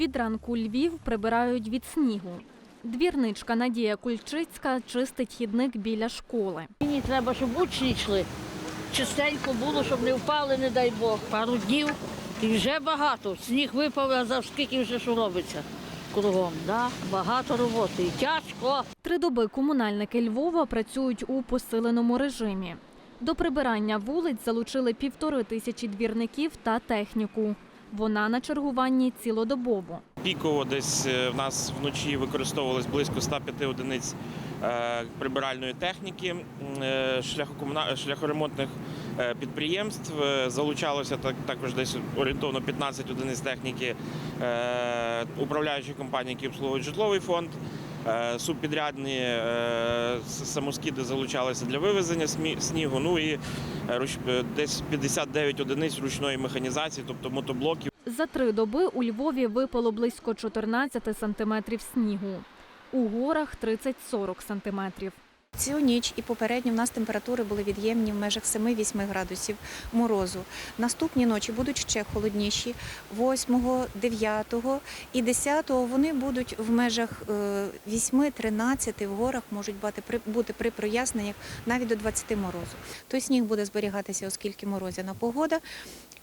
Від ранку Львів прибирають від снігу. Двірничка Надія Кульчицька чистить хідник біля школи. Мені треба, щоб учні йшли. Чистенько було, щоб не впали, не дай Бог. Пару днів і вже багато. Сніг випав, а за скільки вже що робиться кругом. Да? Багато роботи. І тяжко. Три доби комунальники Львова працюють у посиленому режимі. До прибирання вулиць залучили півтори тисячі двірників та техніку. Вона на чергуванні цілодобово. Піково десь е, в нас вночі використовувалось близько 105 одиниць е, прибиральної техніки е, шляхоремонтних підприємств. Залучалося також десь орієнтовно 15 одиниць техніки управляючої компанії, які обслуговують житловий фонд. Субпідрядні с- самоскиди залучалися для вивезення снігу. Ну і десь 59 одиниць ручної механізації, тобто мотоблоків. За три доби у Львові випало близько 14 сантиметрів снігу. У горах 30-40 сантиметрів. Цю ніч і попередньо в нас температури були від'ємні в межах 7-8 градусів морозу. Наступні ночі будуть ще холодніші. 8, 9 і 10 вони будуть в межах е, 8-13 в горах можуть бути при проясненнях навіть до 20 морозу. Той сніг буде зберігатися, оскільки морозяна погода.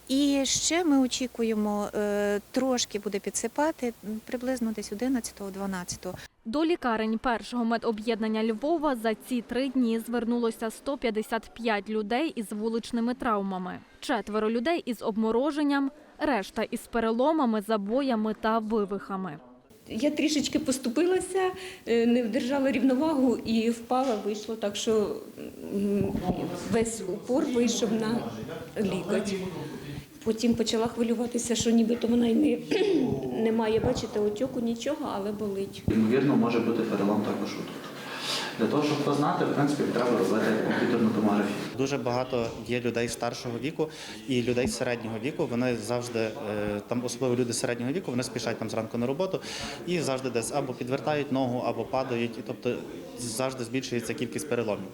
І ще ми очікуємо, е, трошки буде підсипати приблизно десь 11-12. До лікарень першого медоб'єднання Львова за ці три дні звернулося 155 людей із вуличними травмами, четверо людей із обмороженням, решта із переломами, забоями та вивихами. Я трішечки поступилася, е, не вдержала рівновагу і впала, вийшло так, що весь упор вийшов на лікоть. Потім почала хвилюватися, що нібито вона й не, не має, бачите, отьоку, нічого, але болить. Ймовірно, може бути перелом також тут. Для того, щоб познати, в принципі, треба робити комп'ютерну томографію. Дуже багато є людей старшого віку і людей середнього віку. Вони завжди е, там, особливо люди середнього віку, вони спішать там зранку на роботу і завжди десь або підвертають ногу, або падають. І тобто завжди збільшується кількість переломів.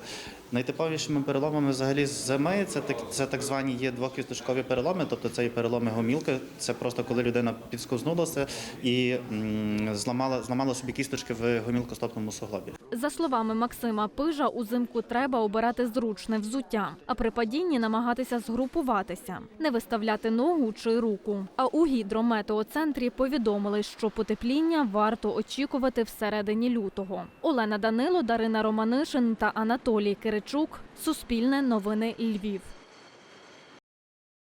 Найтиповішими переломами взагалі зими це так, це так звані є двокісточкові переломи, тобто це і переломи гомілки. Це просто коли людина підсковзнулася і м, зламала, зламала собі кісточки в гомілкостопному суглобі. За словами Максима Пижа, узимку треба обирати зручне взуття, а при падінні намагатися згрупуватися, не виставляти ногу чи руку. А у гідрометеоцентрі повідомили, що потепління варто очікувати всередині лютого. Олена Данило, Дарина Романишин та Анатолій Киричук. Суспільне новини Львів.